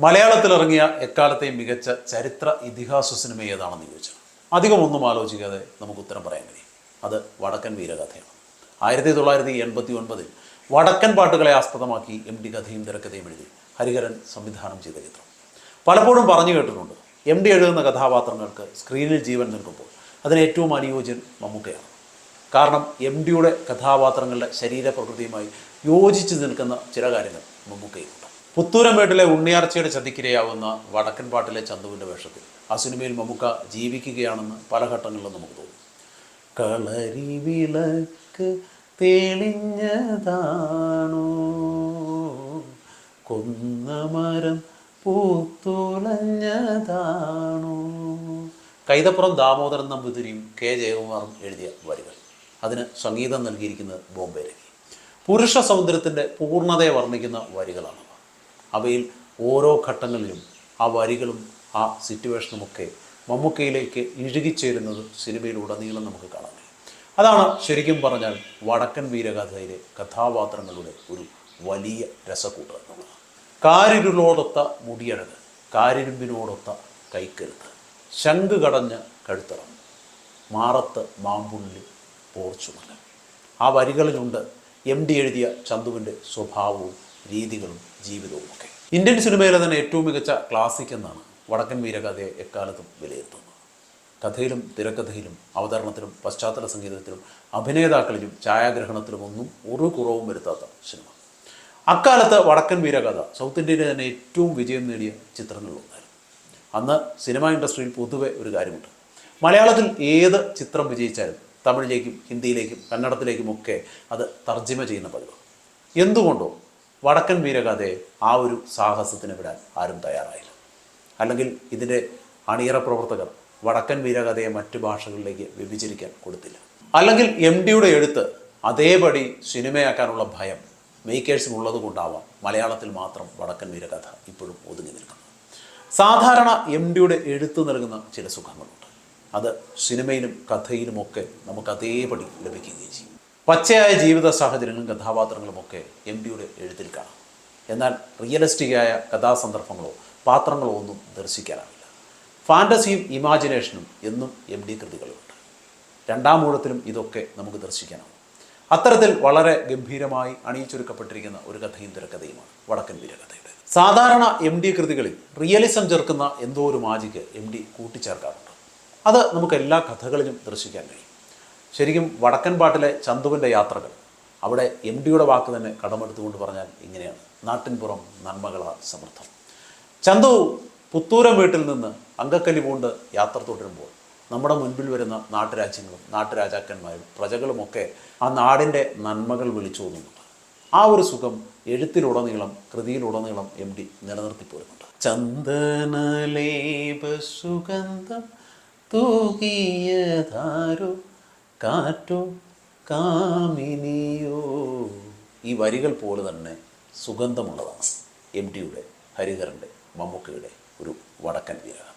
മലയാളത്തിൽ ഇറങ്ങിയ എക്കാലത്തെയും മികച്ച ചരിത്ര ഇതിഹാസ സിനിമ ഏതാണെന്ന് ചോദിച്ചാൽ അധികം ഒന്നും ആലോചിക്കാതെ നമുക്ക് ഉത്തരം പറയാൻ കഴിയും. അത് വടക്കൻ വീരകഥയാണ്. ആയിരത്തി തൊള്ളായിരത്തി എൺപത്തി ഒൻപതിൽ വടക്കൻ പാട്ടുകളെ ആസ്പദമാക്കി എം ഡി കഥയും തിരക്കഥയും എഴുതി ഹരിഹരൻ സംവിധാനം ചെയ്ത ചിത്രം. പലപ്പോഴും പറഞ്ഞു കേട്ടിട്ടുണ്ട് എം ഡി എഴുതുന്ന കഥാപാത്രങ്ങൾക്ക് സ്ക്രീനിൽ ജീവൻ നൽകുമ്പോൾ അതിന് ഏറ്റവും അനുയോജ്യൻ മമ്മൂക്കയാണ്. കാരണം എം ഡിയുടെ കഥാപാത്രങ്ങളുടെ ശരീരപ്രകൃതിയുമായി യോജിച്ച് നിൽക്കുന്ന ചില കാര്യങ്ങൾ മമ്മൂക്കയിലുണ്ട് പുത്തൂരംപേട്ടിലെ ഉണ്ണിയാർച്ചയുടെ ചതിക്കിരയാവുന്ന വടക്കൻ പാട്ടിലെ ചന്തുവിന്റെ വേഷത്തിൽ. ആ സിനിമയിൽ മമ്മൂക്ക ജീവിക്കുകയാണെന്ന് പല ഘട്ടങ്ങളിലും നമുക്ക് തോന്നും. കളരി വിളക്ക് തെളിഞ്ഞതാണോ? കൊന്നമരം പൂത്തുളഞ്ഞതാണോ? കൈതപ്പുറം ദാമോദരൻ നമ്പൂതിരിയും കെ ജയകുമാറും എഴുതിയ വരികൾ. അതിന് സംഗീതം നൽകിയിരിക്കുന്നത് ബോംബെ രവി. പുരുഷ സൗന്ദര്യത്തിന്റെ പൂർണതയെ വർണിക്കുന്ന വരികളാണവ അവയിൽ ഓരോ ഘട്ടങ്ങളിലും ആ വരികളും ആ സിറ്റുവേഷനുമൊക്കെ മമ്മൂക്കയിലേക്ക് ഇഴുകിച്ചേരുന്നത് സിനിമയിലുടനീളം നമുക്ക് കഴിയും. അതാണ് ശരിക്കും പറഞ്ഞാൽ വടക്കൻ വീരകഥയിലെ കഥാപാത്രങ്ങളുടെ ഒരു വലിയ രസക്കൂട്ട് എന്നുള്ളത്. കാരിരുളോടൊത്ത മുടിയഴക് കാരിരുമ്പിനോടൊത്ത കൈക്കരുത്ത് ശംഖ് കടഞ്ഞ് കഴുത്തറം മാറത്ത് മാമ്പുള്ളി പോർച്ചുമല. ആ വരികളിലുണ്ട് എം ഡി എഴുതിയ ചന്തുവിന്റെ സ്വഭാവവും രീതികളും ജീവിതവും ഒക്കെ. ഇന്ത്യൻ സിനിമയിലെ തന്നെ ഏറ്റവും മികച്ച ക്ലാസിക് എന്നാണ് വടക്കൻ വീരകഥയെ എക്കാലത്തും വിലയിരുത്തുന്നത്. കഥയിലും തിരക്കഥയിലും അവതരണത്തിലും പശ്ചാത്തല സംഗീതത്തിലും അഭിനേതാക്കളിലും ഛായാഗ്രഹണത്തിലും ഒന്നും ഒരു കുറവും വരുത്താത്ത സിനിമ. അക്കാലത്ത് വടക്കൻ വീരകഥ സൗത്ത് ഇന്ത്യയിലെ തന്നെ ഏറ്റവും വിജയം നേടിയ ചിത്രങ്ങളിലൊന്നായിരുന്നു. അന്ന് സിനിമ ഇൻഡസ്ട്രിയിൽ പൊതുവെ ഒരു കാര്യമുണ്ട്. മലയാളത്തിൽ ഏത് ചിത്രം വിജയിച്ചാലും തമിഴിലേക്കും ഹിന്ദിയിലേക്കും കന്നഡത്തിലേക്കും ഒക്കെ അത് തർജിമ ചെയ്യുന്ന പതിവ് എന്തുകൊണ്ടോ വടക്കൻ വീരകഥയെ ആ ഒരു സാഹസത്തിന് വിടാൻ ആരും തയ്യാറായില്ല. അല്ലെങ്കിൽ ഇതിന്റെ അണിയറ പ്രവർത്തകർ വടക്കൻ വീരകഥയെ മറ്റു ഭാഷകളിലേക്ക് വ്യഭിചരിക്കാൻ കൊടുത്തില്ല. അല്ലെങ്കിൽ എം ഡിയുടെ എഴുത്ത് അതേപടി സിനിമയാക്കാനുള്ള ഭയം മേക്കേഴ്സിനുള്ളത് കൊണ്ടാവാം മലയാളത്തിൽ മാത്രം വടക്കൻ വീരകഥ ഇപ്പോഴും ഒതുങ്ങി നിൽക്കുന്നത്. സാധാരണ എം ഡിയുടെ എഴുത്ത് നൽകുന്ന ചില സുഖങ്ങളുണ്ട്. അത് സിനിമയിലും കഥയിലുമൊക്കെ നമുക്ക് അതേപടി ലഭിക്കുകയും ചെയ്യും. പച്ചയായ ജീവിത സാഹചര്യങ്ങളും കഥാപാത്രങ്ങളും ഒക്കെ എം ഡിയുടെ എഴുത്തിൽ കാണാം. എന്നാൽ റിയലിസ്റ്റിക്കായ കഥാസന്ദർഭങ്ങളോ പാത്രങ്ങളോ ഒന്നും ദർശിക്കാനാവില്ല. ഫാന്റസിയും ഇമാജിനേഷനും എന്നും എം ഡി കൃതികളുണ്ട്. രണ്ടാം ഊഴത്തിലും ഇതൊക്കെ നമുക്ക് ദർശിക്കാനാവും. അത്തരത്തിൽ വളരെ ഗംഭീരമായി അണിയിച്ചൊരുക്കപ്പെട്ടിരിക്കുന്ന ഒരു കഥയും തിരക്കഥയുമാണ് വടക്കൻ വീരകഥയുടെ. സാധാരണ എം ഡി കൃതികളിൽ റിയലിസം ചേർക്കുന്ന എന്തോ ഒരു മാജിക്ക് എം ഡി കൂട്ടിച്ചേർക്കാറുണ്ട്. അത് നമുക്ക് എല്ലാ കഥകളിലും ദർശിക്കാൻ കഴിയും. ശരിക്കും വടക്കൻ പാട്ടിലെ ചന്തുവിന്റെ യാത്രകൾ അവിടെ എം ഡിയുടെ വാക്ക് തന്നെ കടമെടുത്തുകൊണ്ട് പറഞ്ഞാൽ ഇങ്ങനെയാണ്. നാട്ടിൻപുറം നന്മകളാ സമൃദ്ധം. ചന്തു പുത്തൂരം വീട്ടിൽ നിന്ന് അങ്കക്കല്ലി പൂണ്ട് യാത്ര തുടരുമ്പോൾ നമ്മുടെ മുൻപിൽ വരുന്ന നാട്ടുരാജ്യങ്ങളും നാട്ടുരാജാക്കന്മാരും പ്രജകളുമൊക്കെ ആ നാടിന്റെ നന്മകൾ വിളിച്ചു തോന്നുന്നുണ്ട് ആ ഒരു സുഖം എഴുത്തിലുടനീളം കൃതിയിലുടനീളം എം ഡി നിലനിർത്തിപ്പോരുന്നുണ്ട്. ചന്ദനലേപ സുഗന്ധം തൂകിയതാരോ കാറ്റോ കാമിനിയോ. ഈ വരികൾ പോലെ തന്നെ സുഗന്ധമുള്ളതാണ്. എം ടിയുടെ ഹരിഹറിന്റെ മമ്മൂക്കയുടെ ഒരു വടക്കൻ വീരകഥ